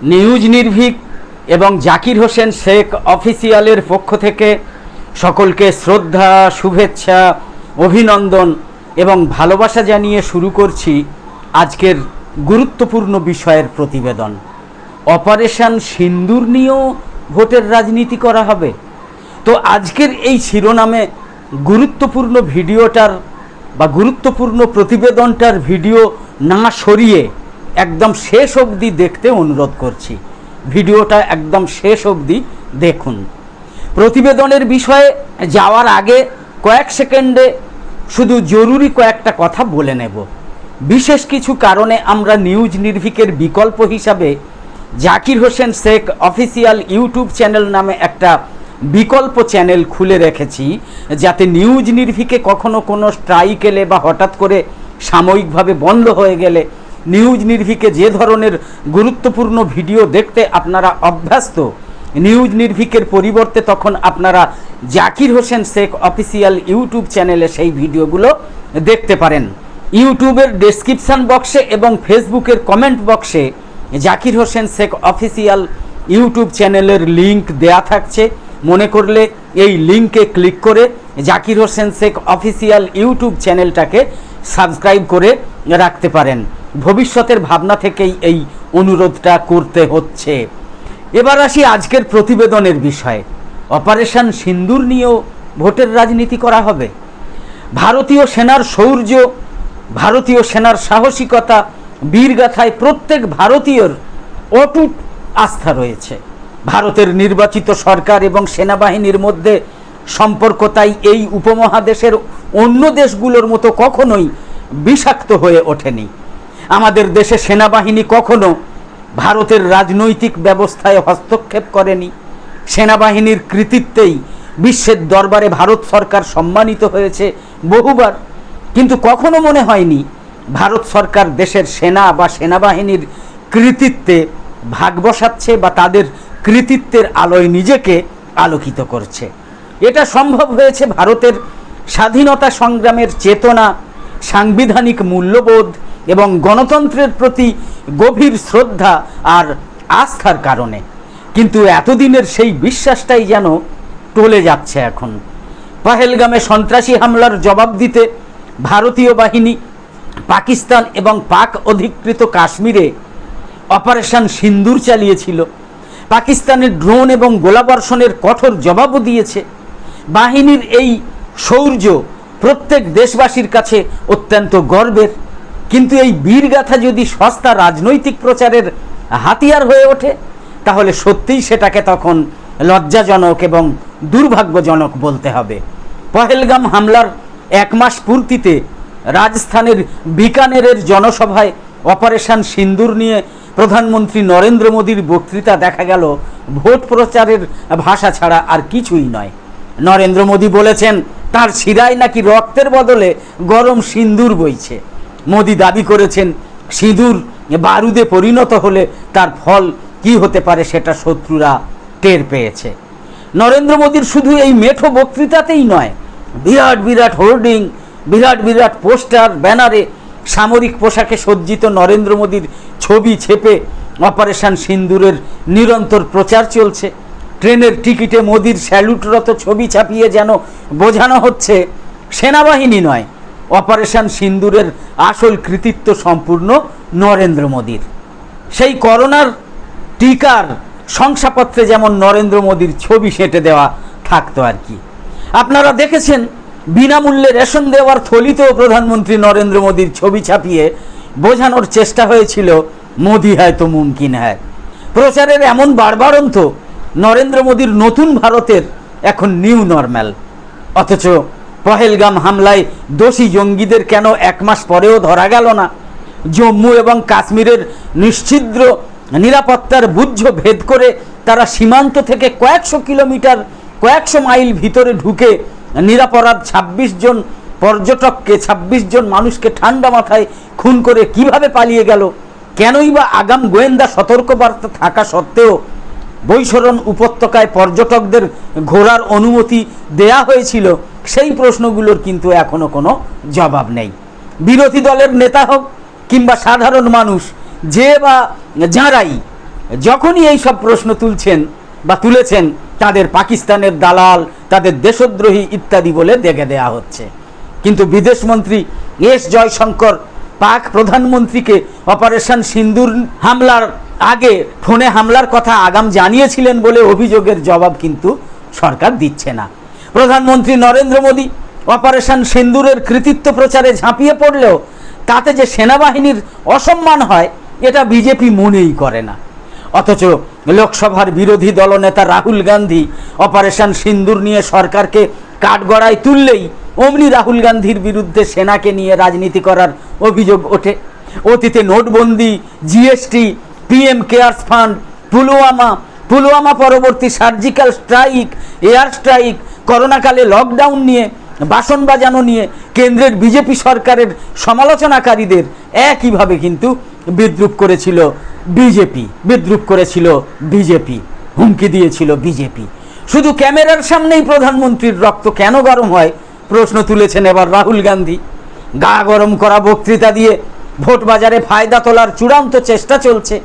News Nirbhik এবং জাকির হোসেন শেখ অফিসিয়ালের পক্ষ থেকে সকলকে শ্রদ্ধা, শুভেচ্ছা, অভিনন্দন এবং ভালোবাসা জানিয়ে শুরু করছি আজকের গুরুত্বপূর্ণ বিষয়ের প্রতিবেদন। অপারেশন সিন্দুর নিয়েও ভোটের রাজনীতি করা হবে। তো আজকের এই শিরোনামে গুরুত্বপূর্ণ ভিডিওটার বা গুরুত্বপূর্ণ প্রতিবেদনটার ভিডিও না সরিয়ে একদম শেষ অবধি দেখতে অনুরোধ করছি। ভিডিওটা একদম শেষ অবধি দেখুন। প্রতিবেদনের বিষয়ে যাওয়ার আগে কয়েক সেকেন্ডে শুধু জরুরি কয়েকটা কথা বলে নেব। বিশেষ কিছু কারণে আমরা নিউজ নির্ভিকের বিকল্প হিসাবে Zakir Hossain Sheikh official YouTube channel নামে একটা বিকল্প চ্যানেল খুলে রেখেছি, যাতে নিউজ নির্ভিকে কখনো কোনো স্ট্রাইক এলে বা হঠাৎ করে সাময়িকভাবে বন্ধ হয়ে গেলে নিউজ নির্ভিকে যে ধরনের গুরুত্বপূর্ণ ভিডিও দেখতে আপনারা অভ্যস্ত, নিউজ নির্ভিকের পরিবর্তে তখন আপনারা জাকির হোসেন শেখ অফিসিয়াল ইউটিউব চ্যানেলে সেই ভিডিওগুলো দেখতে পারেন। ইউটিউবের ডেসক্রিপশন বক্সে এবং ফেসবুকের কমেন্ট বক্সে জাকির হোসেন শেখ অফিসিয়াল ইউটিউব চ্যানেলের লিংক দেয়া থাকছে। মনে করলে এই লিংকে ক্লিক করে জাকির হোসেন শেখ অফিসিয়াল ইউটিউব চ্যানেলটাকে সাবস্ক্রাইব করে রাখতে পারেন। ভবিষ্যতের ভাবনা থেকেই এই অনুরোধটা করতে হচ্ছে। এবার আসি আজকের প্রতিবেদনের বিষয়ে। অপারেশন সিন্দুর নিয়েও ভোটের রাজনীতি করা হবে। ভারতীয় সেনার শৌর্য, ভারতীয় সেনার সাহসিকতা, বীরগাথায় প্রত্যেক ভারতীয়র অটুট আস্থা রয়েছে। ভারতের নির্বাচিত সরকার এবং সেনাবাহিনীর মধ্যে সম্পর্ক তাই এই উপমহাদেশের অন্য দেশগুলোর মতো কখনোই বিষাক্ত হয়ে ওঠেনি। আমাদের দেশে সেনাবাহিনী কখনো ভারতের রাজনৈতিক ব্যবস্থায় হস্তক্ষেপ করেনি। সেনাবাহিনীর কৃতিত্বেই বিশ্বের দরবারে ভারত সরকার সম্মানিত হয়েছে বহুবার। কিন্তু কখনো মনে হয়নি ভারত সরকার দেশের সেনা বা সেনাবাহিনীর কৃতিত্বে ভাগ বসাচ্ছে বা তাদের কৃতিত্বের আলোয় নিজেকে আলোকিত করছে। এটা সম্ভব হয়েছে ভারতের স্বাধীনতা সংগ্রামের চেতনা, সাংবিধানিক মূল্যবোধ এবং গণতন্ত্রের প্রতি গভীর শ্রদ্ধা আর আস্থার কারণে। কিন্তু এতদিনের সেই বিশ্বাসটাই যেন টলে যাচ্ছে এখন। পাহেলগামে সন্ত্রাসী হামলার জবাব দিতে ভারতীয় বাহিনী, পাকিস্তান এবং পাক অধিকৃত কাশ্মীরে অপারেশন সিন্দুর চালিয়েছিল। পাকিস্তানের ড্রোন এবং গোলাবর্ষণের কঠোর জবাবও দিয়েছে। বাহিনীর এই শৌর্য প্রত্যেক দেশবাসীর কাছে অত্যন্ত গর্বের। কিন্তু এই বীরগাথা যদি সস্তা রাজনৈতিক প্রচারের হাতিয়ার হয়ে ওঠে, তাহলে সত্যিই সেটাকে তখন লজ্জাজনক এবং দুর্ভাগ্যজনক বলতে হবে। পহেলগাম হামলার এক মাস পূর্তিতে রাজস্থানের বিকানেরের জনসভায় অপারেশন সিন্দুর নিয়ে প্রধানমন্ত্রী নরেন্দ্র মোদীর বক্তৃতা দেখা গেল। ভোট প্রচারের ভাষা ছাড়া আর কিছুই নয়। নরেন্দ্র মোদী বলেছেন, তার শিরায় নাকি রক্তের বদলে গরম সিন্দুর বইছে। মোদী দাবি করেছেন, সিঁদুর বারুদে পরিণত হলে তার ফল কি হতে পারে সেটা শত্রুরা টের পেয়েছে। নরেন্দ্র মোদীর শুধু এই মেঠো বক্তৃতাতেই নয়, বিরাট বিরাট হোর্ডিং, বিরাট বিরাট পোস্টার, ব্যানারে সামরিক পোশাকে সজ্জিত নরেন্দ্র মোদীর ছবি ছেপে অপারেশন সিন্দুরের নিরন্তর প্রচার চলছে। ট্রেনের টিকিটে মোদির স্যালুটরত ছবি ছাপিয়ে যেন বোঝানো হচ্ছে, সেনাবাহিনী নয় অপারেশন সিন্দুরের আসল কৃতিত্ব সম্পূর্ণ নরেন্দ্র মোদীর। সেই করোনার টিকার শংসাপত্রে যেমন নরেন্দ্র মোদীর ছবি সেঁটে দেওয়া থাকতো আর কি। আপনারা দেখেছেন, বিনামূল্যে রেশন দেওয়ার থলিতেও প্রধানমন্ত্রী নরেন্দ্র মোদীর ছবি ছাপিয়ে বোঝানোর চেষ্টা হয়েছিল, মোদি হয় তো মুমকিন হয় প্রচারের এমন বারবারন্ত নরেন্দ্র মোদীর নতুন ভারতের এখন নিউ নর্ম্যাল। অথচ পহেলগাম হামলায় দোষী জঙ্গিদের কেন এক মাস পরেও ধরা গেল না? জম্মু এবং কাশ্মীরের নিশ্ছিদ্র নিরাপত্তার বুঝ ভেদ করে তারা সীমান্ত থেকে কয়েকশো কিলোমিটার, কয়েকশো মাইল ভিতরে ঢুকে নিরাপরাধ ২৬ জন পর্যটককে ২৬ জন মানুষকে ঠান্ডা মাথায় খুন করে কীভাবে পালিয়ে গেল? কেনই বা আগাম গোয়েন্দা সতর্কবার্তা থাকা সত্ত্বেও বৈশরণ উপত্যকায় পর্যটকদের ঘোরার অনুমতি দেয়া হয়েছিল। সেই প্রশ্নগুলোর কিন্তু এখনও কোনো জবাব নেই। বিরোধী দলের নেতা হোক কিংবা সাধারণ মানুষ, যে বা যাঁরাই যখনই এই সব প্রশ্ন তুলছেন বা তুলেছেন, তাদের পাকিস্তানের দালাল, তাদের দেশদ্রোহী ইত্যাদি বলে দেখে দেয়া হচ্ছে। কিন্তু বিদেশমন্ত্রী এস জয়শঙ্কর পাক প্রধানমন্ত্রীকে অপারেশন সিন্দুর হামলার আগে ফোনে হামলার কথা আগাম জানিয়েছিলেন বলে অভিযোগের জবাব কিন্তু সরকার দিচ্ছে না। প্রধানমন্ত্রী নরেন্দ্র মোদী অপারেশন সিন্দুরের কৃতিত্ব প্রচারে ঝাঁপিয়ে পড়লেও তাতে যে সেনাবাহিনীর অসম্মান হয়, এটা বিজেপি মনেই করে না। অথচ লোকসভার বিরোধী দলনেতা রাহুল গান্ধী অপারেশন সিন্দুর নিয়ে সরকারকে কাঠগড়ায় তুললেই অমনি রাহুল গান্ধীর বিরুদ্ধে সেনাকে নিয়ে রাজনীতি করার অভিযোগ ওঠে। অতীতে নোটবন্দি, GST, PM cares fund, Pulwama Pulwama পরবর্তী সার্জিক্যাল স্ট্রাইক, এয়ার স্ট্রাইক করোনাকালে লকডাউন নিয়ে, বাসন বাজানো নিয়ে, কেন্দ্রের বিজেপি সরকারের সমালোচনাকারীদের একইভাবে কিন্তু বিদ্রুপ করেছিল বিজেপি বিদ্রুপ করেছিল বিজেপি হুমকি দিয়েছিল বিজেপি শুধু ক্যামেরার সামনেই প্রধানমন্ত্রীর রক্ত কেন গরম হয়? প্রশ্ন তুলেছেন এবার রাহুল গান্ধী। গা গরম করা বক্তৃতা দিয়ে ভোট বাজারে ফায়দা তোলার চূড়ান্ত চেষ্টা চলছে।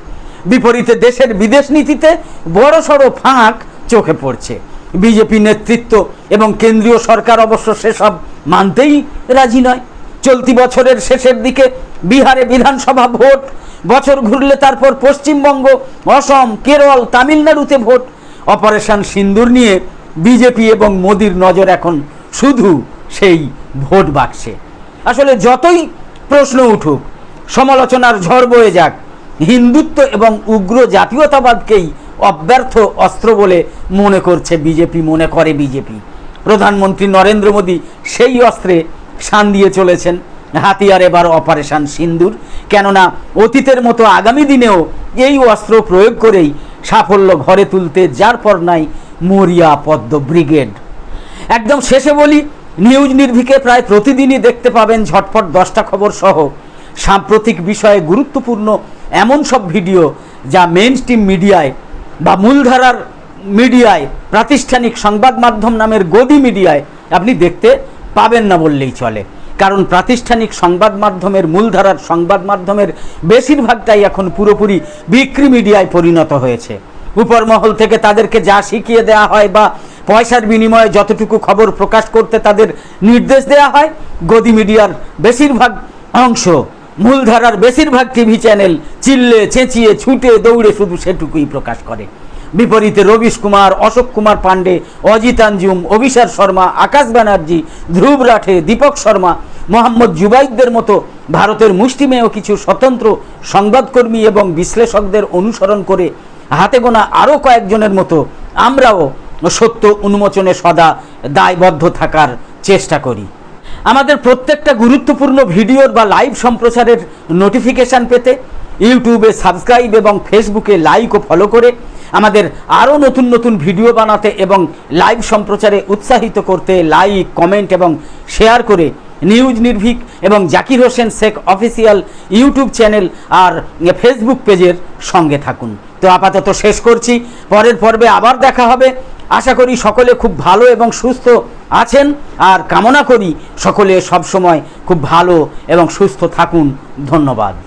বিপরীতে দেশের বিদেশ নীতিতে বড় সড়ো ফাঁক চোখে পড়ছে। বিজেপি নেতৃত্ব এবং কেন্দ্রীয় সরকার অবশ্য সেসব মানতেই রাজি নয়। চলতি বছরের শেষের দিকে বিহারে বিধানসভা ভোট, বছর ঘুরলে তারপর পশ্চিমবঙ্গ, অসম, কেরল, তামিলনাড়ুতে ভোট। অপারেশন সিন্দুর নিয়ে বিজেপি এবং মোদির নজর এখন শুধু সেই ভোট বাক্সে। আসলে যতই প্রশ্ন উঠুক, সমালোচনার ঝড় বয়ে যাক, হিন্দুত্ব এবং উগ্র জাতীয়তাবাদকেই অব্যর্থ অস্ত্র বলে মনে করছে বিজেপি, মনে করে বিজেপি। প্রধানমন্ত্রী নরেন্দ্র মোদী সেই অস্ত্রে শান দিয়ে চলেছেন। হাতিয়ার এবার অপারেশন সিন্দুর। কেননা অতীতের মতো আগামী দিনেও এই অস্ত্র প্রয়োগ করেই সাফল্য ঘরে তুলতে যার পর নাই মরিয়া পদ্ম ব্রিগেড। একদম শেষে বলি, নিউজ নির্ভিকে প্রায় প্রতিদিনই দেখতে পাবেন ঝটপট দশটা খবর সহ। সাম্প্রতিক বিষয়ে গুরুত্বপূর্ণ এমন সব ভিডিও যা মেন মিডিয়ায় বা মূলধারার মিডিয়ায়, প্রাতিষ্ঠানিক সংবাদ মাধ্যম নামের গদি মিডিয়ায় আপনি দেখতে পাবেন না বললেই চলে। কারণ প্রাতিষ্ঠানিক সংবাদ মাধ্যমের, মূলধারার সংবাদ মাধ্যমের বেশিরভাগটাই এখন পুরোপুরি বিক্রি মিডিয়ায় পরিণত হয়েছে। উপরমহল থেকে তাদেরকে যা শিখিয়ে দেওয়া হয় বা পয়সার বিনিময়ে যতটুকু খবর প্রকাশ করতে তাদের নির্দেশ দেওয়া হয়, গদি মিডিয়ার বেশিরভাগ অংশ মূলধারার বেশিরভাগ টিভি চ্যানেল চিল্লে, চেঁচিয়ে, ছুটে, দৌড়ে শুধু সেটুকুই প্রকাশ করে। বিপরীতে রবিশ কুমার, অশোক কুমার পাণ্ডে, অজিত আঞ্জুম অভিষার শর্মা, আকাশ ব্যানার্জি, ধ্রুব রাঠে, দীপক শর্মা, মোহাম্মদ জুবাইদদের মতো ভারতের মুষ্টিমেয় কিছু স্বতন্ত্র সংবাদকর্মী এবং বিশ্লেষকদের অনুসরণ করে হাতে গোনা আরও কয়েকজনের মতো আমরাও সত্য উন্মোচনে সদা দায়বদ্ধ থাকার চেষ্টা করি। আমাদের প্রত্যেকটা গুরুত্বপূর্ণ ভিডিওর বা লাইভ সম্প্রচারের নোটিফিকেশান পেতে ইউটিউবে সাবস্ক্রাইব এবং ফেসবুকে লাইক ও ফলো করে আমাদের আরও নতুন নতুন ভিডিও বানাতে এবং লাইভ সম্প্রচারে উৎসাহিত করতে লাইক কমেন্ট এবং শেয়ার করে নিউজ নির্ভীক এবং Zakir Hossain Sheikh official YouTube channel আর ফেসবুক পেজের সঙ্গে থাকুন। তো আপাতত শেষ করছি। পরের পর্বে আবার দেখা হবে। আশা করি সকলে খুব ভালো এবং সুস্থ আছেন আর কামনা করি সকলে সবসময় খুব ভালো এবং সুস্থ থাকুন। ধন্যবাদ।